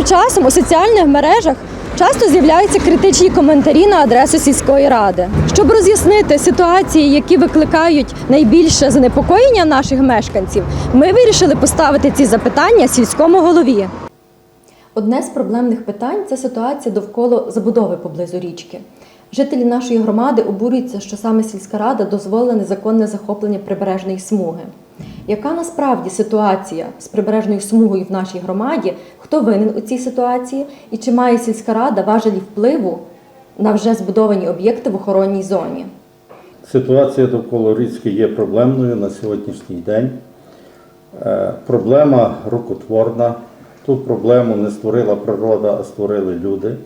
Останнім часом у соціальних мережах часто з'являються критичні коментарі на адресу сільської ради. Щоб роз'яснити ситуації, які викликають найбільше занепокоєння наших мешканців, ми вирішили поставити ці запитання сільському голові. Одне з проблемних питань це ситуація довкола забудови поблизу річки. Жителі нашої громади обурюються, що саме сільська рада дозволила незаконне захоплення прибережної смуги. Яка насправді ситуація з прибережною смугою в нашій громаді? Хто винен у цій ситуації? І чи має сільська рада важелі впливу на вже збудовані об'єкти в охоронній зоні? Ситуація довкола річки є проблемною на сьогоднішній день. Е, Проблема рукотворна. Ту проблему не створила природа, а створили люди.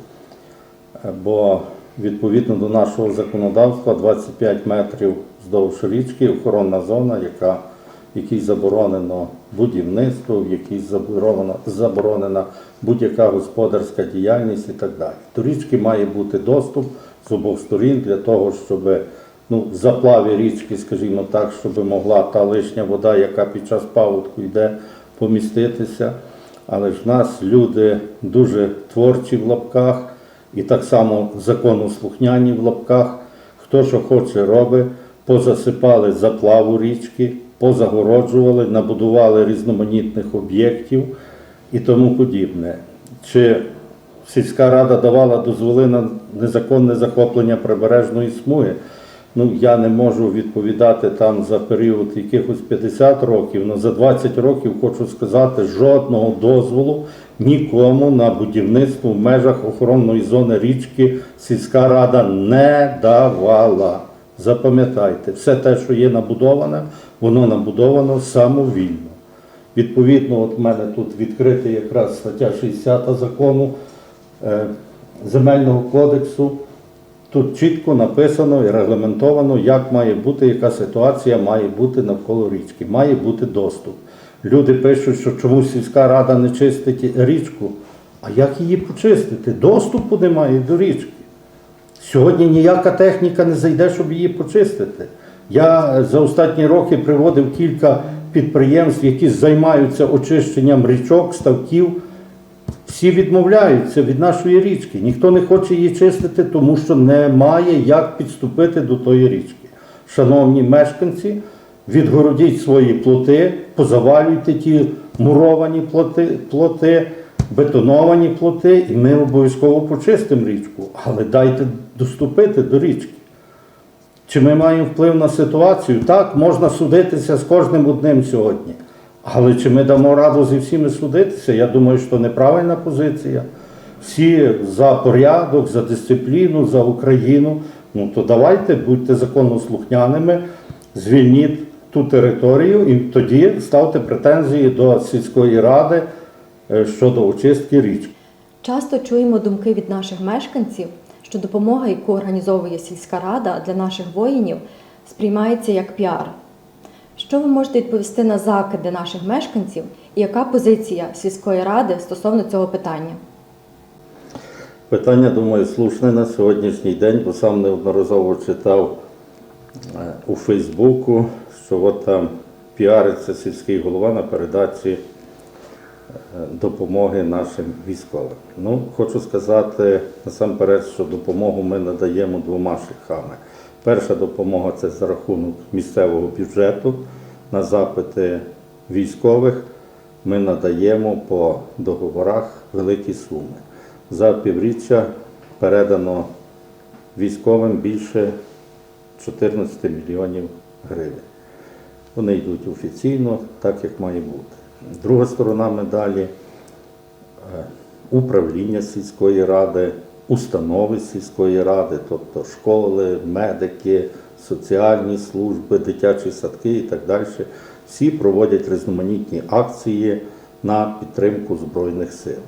Е, Бо відповідно до нашого законодавства 25 метрів вздовж річки охоронна зона, яка, якій заборонено будівництво, в якій заборонена, заборонена будь-яка господарська діяльність і так далі. До річки має бути доступ з обох сторін для того, щоб ну, в заплаві річки, скажімо так, щоб могла та лишня вода, яка під час паводку йде, поміститися. Але ж в нас люди дуже творчі в лапках і так само законослухняні в лапках. Хто що хоче робить, позасипали заплаву річки, позагороджували, набудували різноманітних об'єктів і тому подібне. Чи сільська рада давала дозволи на незаконне захоплення прибережної смуги? Ну, я не можу відповідати там за період якихось 50 років, але за 20 років хочу сказати, жодного дозволу нікому на будівництво в межах охоронної зони річки сільська рада не давала. Запам'ятайте, все те, що є набудоване, воно набудовано самовільно. Відповідно, от в мене тут відкрита якраз стаття 60 закону е, Земельного кодексу. Тут чітко написано і регламентовано, як має бути, яка ситуація має бути навколо річки. Має бути доступ. Люди пишуть, що чомусь сільська рада не чистить річку. А як її почистити? Доступу немає до річки. Сьогодні ніяка техніка не зайде, щоб її почистити. Я за останні роки приводив кілька підприємств, які займаються очищенням річок, ставків. Всі відмовляються від нашої річки. Ніхто не хоче її чистити, тому що немає як підступити до тої річки. Шановні мешканці, відгородіть свої плоти, позавалюйте ті муровані плоти, плоти, бетоновані плоти, і ми обов'язково почистимо річку. Але дайте доступити до річки. Чи ми маємо вплив на ситуацію? Так, можна судитися з кожним одним сьогодні. Але чи ми дамо раду зі всіми судитися? Я думаю, що неправильна позиція. Всі за порядок, за дисципліну, за Україну. Ну то давайте будьте законослухняними, звільніть ту територію і тоді ставте претензії до сільської ради е, щодо очистки річки. Часто чуємо думки від наших мешканців, що допомога, яку організовує сільська рада для наших воїнів, сприймається як піар. Що ви можете відповісти на закиди наших мешканців і яка позиція сільської ради стосовно цього питання? Питання, думаю, слушне на сьогоднішній день, бо сам неодноразово читав е, у Фейсбуку, що от там піариться сільський голова на передачі допомоги нашим військовим. Ну, хочу сказати насамперед, що допомогу ми надаємо двома шляхами. Перша допомога це за рахунок місцевого бюджету на запити військових. Ми надаємо по договорах великі суми. За півріччя передано військовим більше 14 мільйонів гривень. Вони йдуть офіційно, так як має бути. Друга сторона медалі е, управління сільської ради, установи сільської ради, тобто школи, медики, соціальні служби, дитячі садки і так далі. Всі проводять різноманітні акції на підтримку Збройних сил.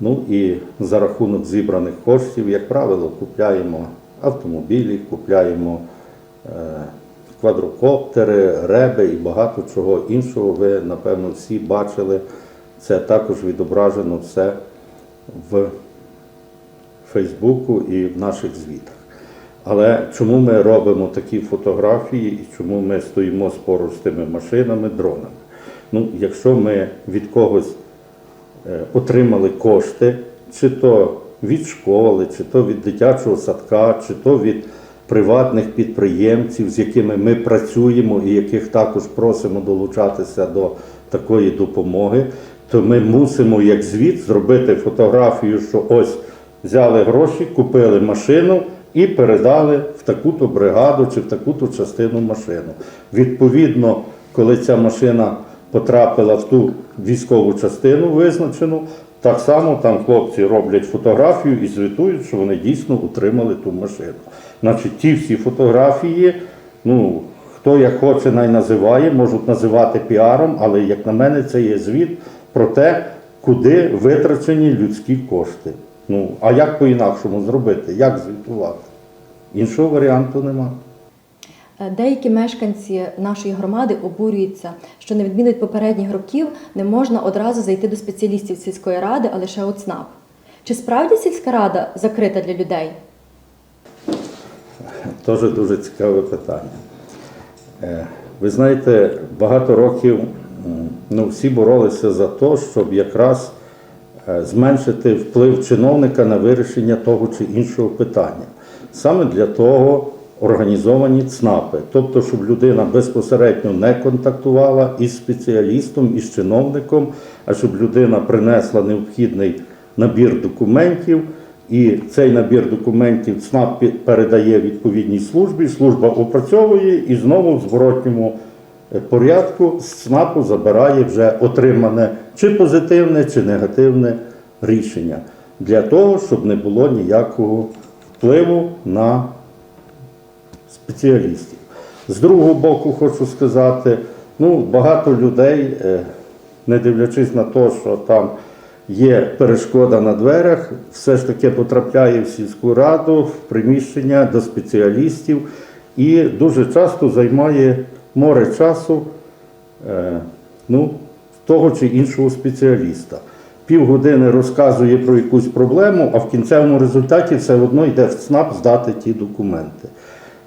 Ну і за рахунок зібраних коштів, як правило, купляємо автомобілі, купляємо е, квадрокоптери, реби і багато чого іншого. Ви, напевно, всі бачили. Це також відображено все в Фейсбуку і в наших звітах. Але чому ми робимо такі фотографії і чому ми стоїмо поруч з тими машинами, дронами? Ну, якщо ми від когось е, отримали кошти, чи то від школи, чи то від дитячого садка, чи то від приватних підприємців, з якими ми працюємо і яких також просимо долучатися до такої допомоги, то ми мусимо як звіт зробити фотографію, що ось взяли гроші, купили машину і передали в таку-то бригаду чи в таку-то частину машину. Відповідно, коли ця машина потрапила в ту військову частину визначену, так само там хлопці роблять фотографію і звітують, що вони дійсно утримали ту машину. Значить, ті всі фотографії, ну, хто як хоче, най називає, можуть називати піаром, але як на мене, це є звіт про те, куди витрачені людські кошти. Ну, а як по-інакшому зробити? Як звітувати? Іншого варіанту немає. Е, Деякі мешканці нашої громади обурюються, що на відміну від попередніх років не можна одразу зайти до спеціалістів сільської ради, а лише у ЦНАП. Чи справді сільська рада закрита для людей? Теж дуже цікаве питання. Е, Ви знаєте, багато років ну, всі боролися за те, щоб якраз е, зменшити вплив чиновника на вирішення того чи іншого питання. Саме для того організовані ЦНАПи, тобто, щоб людина безпосередньо не контактувала із спеціалістом, із чиновником, а щоб людина принесла необхідний набір документів. І цей набір документів ЦНАП передає відповідній службі, служба опрацьовує і знову в зворотньому е, порядку з ЦНАПу забирає вже отримане чи позитивне, чи негативне рішення для того, щоб не було ніякого впливу на спеціалістів. З другого боку, хочу сказати, ну, багато людей, е, не дивлячись на те, що там є перешкода на дверях, все ж таки потрапляє в сільську раду, в приміщення до спеціалістів і дуже часто займає море часу е, ну, того чи іншого спеціаліста. Півгодини розказує про якусь проблему, а в кінцевому результаті все одно йде в ЦНАП здати ті документи.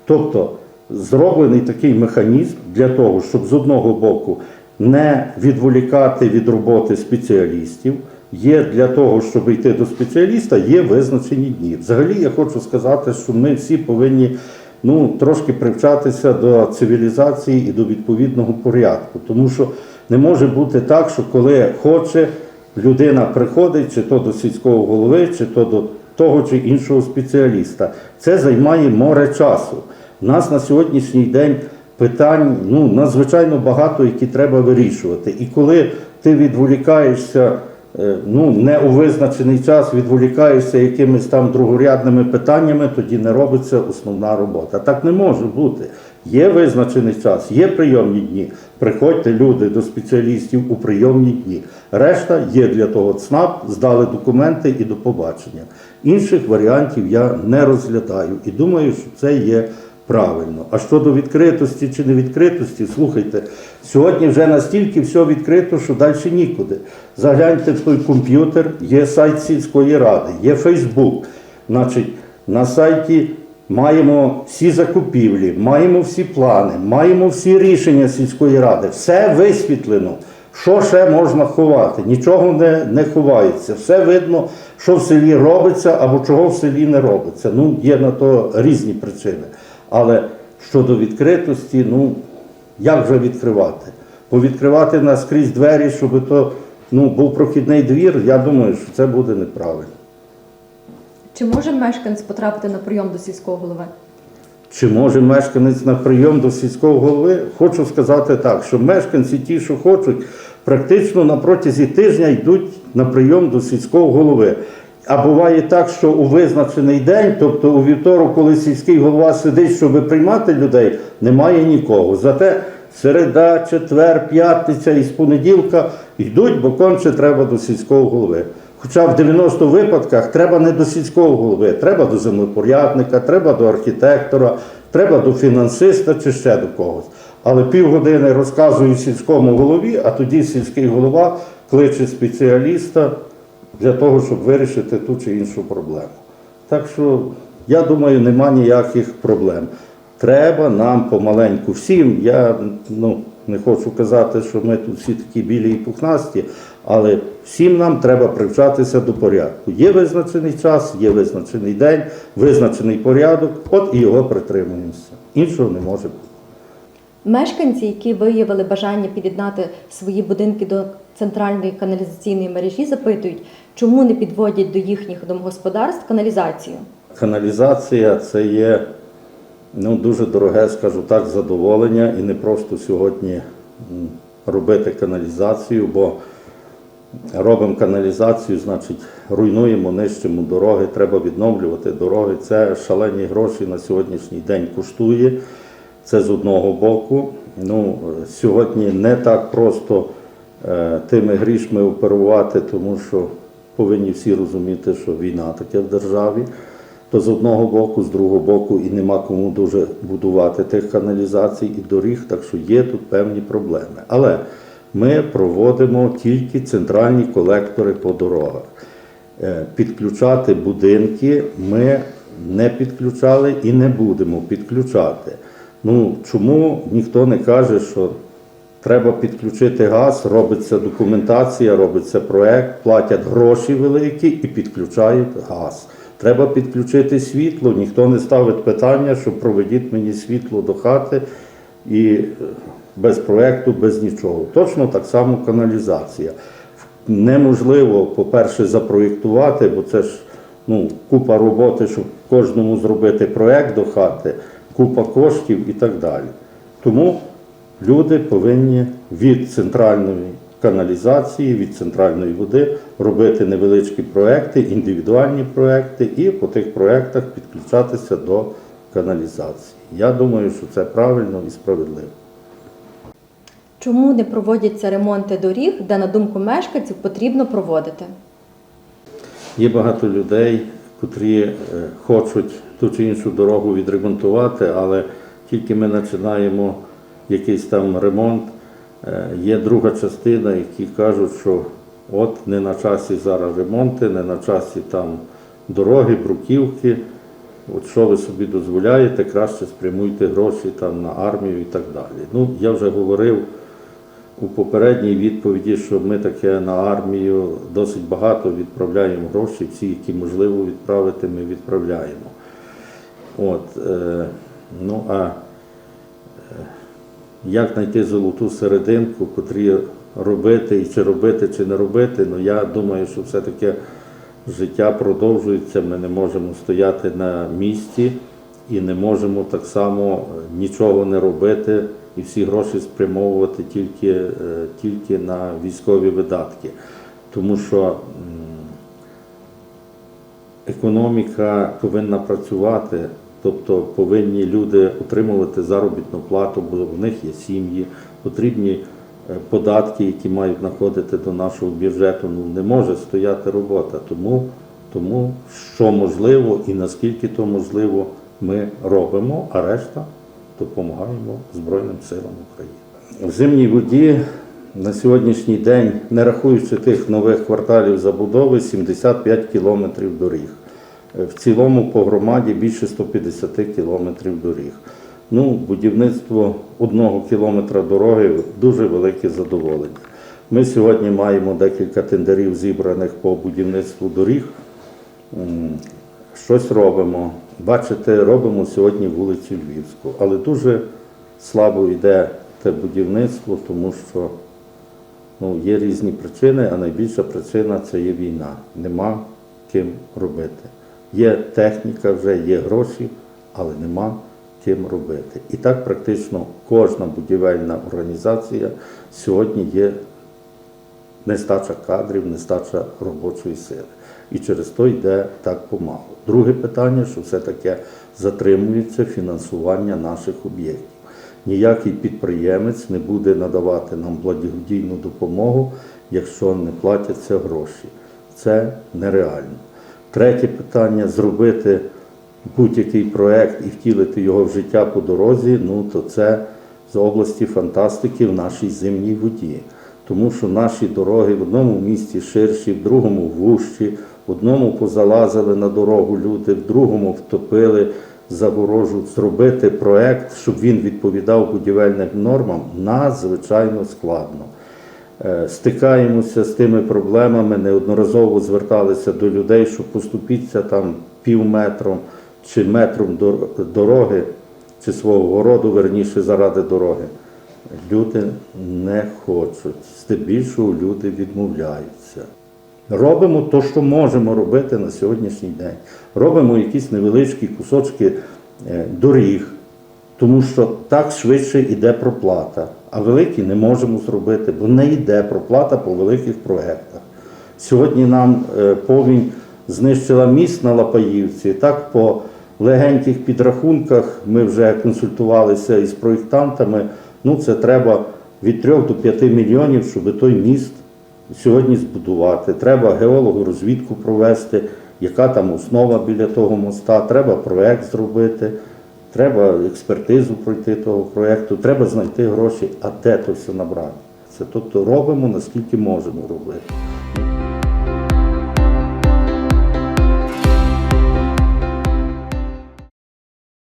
Тобто зроблений такий механізм для того, щоб з одного боку не відволікати від роботи спеціалістів. Є для того, щоб йти до спеціаліста, є визначені дні. Взагалі, я хочу сказати, що ми всі повинні ну, трошки привчатися до цивілізації і до відповідного порядку. Тому що не може бути так, що коли хоче, людина приходить чи то до сільського голови, чи то до того чи іншого спеціаліста. Це займає море часу. У нас на сьогоднішній день питань ну, надзвичайно багато, які треба вирішувати. І коли ти відволікаєшся ну, не у визначений час, відволікаєшся якимись там другорядними питаннями, тоді не робиться основна робота. Так не може бути. Є визначений час, є прийомні дні. Приходьте люди до спеціалістів у прийомні дні. Решта є для того ЦНАП, здали документи і до побачення. Інших варіантів я не розглядаю і думаю, що це є правильно. А щодо відкритості чи невідкритості, слухайте, сьогодні вже настільки все відкрито, що далі нікуди. Загляньте в той комп'ютер, є сайт сільської ради, є Фейсбук. Значить, на сайті маємо всі закупівлі, маємо всі плани, маємо всі рішення сільської ради. Все висвітлено. Що ще можна ховати? Нічого не, не ховається. Все видно, що в селі робиться або чого в селі не робиться. Ну, є на то різні причини. Але щодо відкритості, ну як вже відкривати? Повідкривати наскрізь двері, щоб то ну, був прохідний двір, я думаю, що це буде неправильно. Чи може мешканець потрапити на прийом до сільського голови? Чи може мешканець на прийом до сільського голови? Хочу сказати так, що мешканці, ті, що хочуть, практично на протязі тижня йдуть на прийом до сільського голови. А буває так, що у визначений день, тобто у вівторок, коли сільський голова сидить, щоб приймати людей, немає нікого. Зате середа, четвер, п'ятниця і з понеділка йдуть, бо конче треба до сільського голови. Хоча в 90 випадках треба не до сільського голови, треба до землепорядника, треба до архітектора, треба до фінансиста чи ще до когось. Але півгодини розказую сільському голові, а тоді сільський голова кличе спеціаліста для того, щоб вирішити ту чи іншу проблему. Так що, я думаю, нема ніяких проблем. Треба нам помаленьку всім. Я ну, не хочу казати, що ми тут всі такі білі і пухнасті, але всім нам треба привчатися до порядку. Є визначений час, є визначений день, визначений порядок, от і його притримуємося. Іншого не може бути. Мешканці, які виявили бажання під'єднати свої будинки до центральної каналізаційної мережі, запитують, чому не підводять до їхніх домогосподарств каналізацію. Каналізація це є ну, дуже дороге, скажу так, задоволення і не просто сьогодні робити каналізацію, бо робимо каналізацію, значить руйнуємо, нищимо дороги, треба відновлювати дороги. Це шалені гроші на сьогоднішній день коштує. Це з одного боку. Ну, сьогодні не так просто е, тими грішми оперувати, тому що повинні всі розуміти, що війна таке в державі. То з одного боку, з другого боку, і нема кому дуже будувати тих каналізацій і доріг, так що є тут певні проблеми. Але ми проводимо тільки центральні колектори по дорогах. Е, Підключати будинки ми не підключали і не будемо підключати. Ну чому ніхто не каже, що треба підключити газ, робиться документація, робиться проект, платять гроші великі і підключають газ. Треба підключити світло, ніхто не ставить питання, що проведіть мені світло до хати і е, без проекту, без нічого. Точно так само каналізація. Неможливо, по-перше, запроєктувати, бо це ж ну, купа роботи, щоб кожному зробити проект до хати, купа коштів і так далі. Тому люди повинні від центральної каналізації, від центральної води робити невеличкі проекти, індивідуальні проекти і по тих проектах підключатися до каналізації. Я думаю, що це правильно і справедливо. Чому не проводяться ремонти доріг, де, на думку мешканців, потрібно проводити? Є багато людей, котрі е, хочуть ту чи іншу дорогу відремонтувати, але тільки ми починаємо якийсь там ремонт. е, Є друга частина, які кажуть, що от не на часі зараз ремонти, не на часі там дороги, бруківки. От що ви собі дозволяєте, краще спрямуйте гроші там на армію і так далі. Ну, я вже говорив у попередній відповіді, що ми таке на армію досить багато відправляємо гроші, всі, які можливо відправити, ми відправляємо. От, е, ну а е, як знайти золоту серединку, котрі робити, і чи робити, чи не робити, ну я думаю, що все-таки життя продовжується, ми не можемо стояти на місці і не можемо так само нічого не робити і всі гроші спрямовувати тільки, е, тільки на військові видатки. Тому що економіка повинна працювати, тобто повинні люди отримувати заробітну плату, бо в них є сім'ї, потрібні е, податки, які мають находити до нашого бюджету. Ну не може стояти робота. Тому, тому що можливо і наскільки то можливо, ми робимо, а решта допомагаємо Збройним силам України. В зимній воді на сьогоднішній день, не рахуючи тих нових кварталів забудови, 75 кілометрів доріг. Е, В цілому по громаді більше 150 кілометрів доріг. Ну, будівництво одного кілометра дороги дуже велике задоволення. Ми сьогодні маємо декілька тендерів зібраних по будівництву доріг. Щось робимо. Бачите, робимо сьогодні вулицю Львівську, але дуже слабо йде те будівництво, тому що ну, є різні причини, а найбільша причина це є війна. Нема ким робити. Є техніка вже, є гроші, але нема ким робити. І так практично кожна будівельна організація сьогодні є нестача кадрів, нестача робочої сили. І через то йде так помалу. Друге питання, що все-таки затримується фінансування наших об'єктів. Ніякий підприємець не буде надавати нам благодійну допомогу, якщо не платяться гроші. Це нереально. Третє питання зробити будь-який проект і втілити його в життя по дорозі, ну то це з області фантастики в нашій зимній воді. Тому що наші дороги в одному місті ширші, в другому вужчі, одному позалазили на дорогу люди, в другому втопили загорожу, зробити проект, щоб він відповідав будівельним нормам, надзвичайно складно. Е, Стикаємося з тими проблемами, неодноразово зверталися до людей, що поступіться там пів метром чи метром дороги, чи свого городу, верніше заради дороги. Люди не хочуть, здебільшого люди відмовляються. Робимо те, що можемо робити на сьогоднішній день. Робимо якісь невеличкі кусочки е, доріг, тому що так швидше йде проплата. А великі не можемо зробити, бо не йде проплата по великих проєктах. Сьогодні нам е, повінь знищила міст на Лапаївці. Так, по легеньких підрахунках ми вже консультувалися із проєктантами. Ну, це треба від 3 до 5 мільйонів, щоб той міст сьогодні збудувати. Треба геологу розвідку провести, яка там основа біля того моста. Треба проект зробити, треба експертизу пройти того проєкту, треба знайти гроші, а де то все набрати. Це тобто робимо наскільки можемо робити.